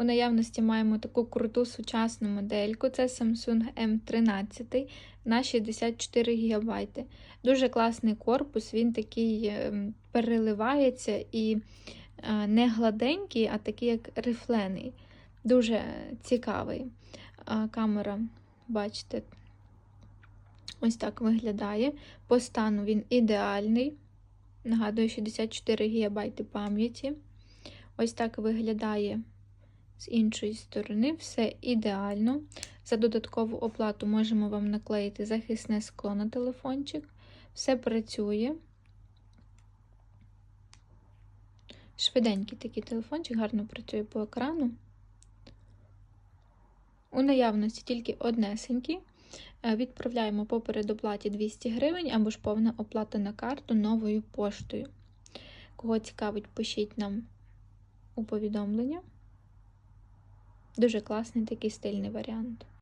У наявності маємо таку круту сучасну модельку. Це Samsung M13 на 64 ГБ. Дуже класний корпус, він такий ем, переливається і е, не гладенький, а такий як рифлений. Дуже цікавий. Камера, бачите, ось так виглядає. По стану він ідеальний. Нагадую, 64 ГБ пам'яті. Ось так виглядає з іншої сторони. Все ідеально. За додаткову оплату можемо вам наклеїти захисне скло на телефончик. Все працює. Швиденький такий телефончик, гарно працює по екрану. У наявності тільки однесенький. Е, Відправляємо по передоплаті 200 гривень або ж повна оплата на карту новою поштою. Кого цікавить, пишіть нам у повідомлення. Дуже класний такий стильний варіант.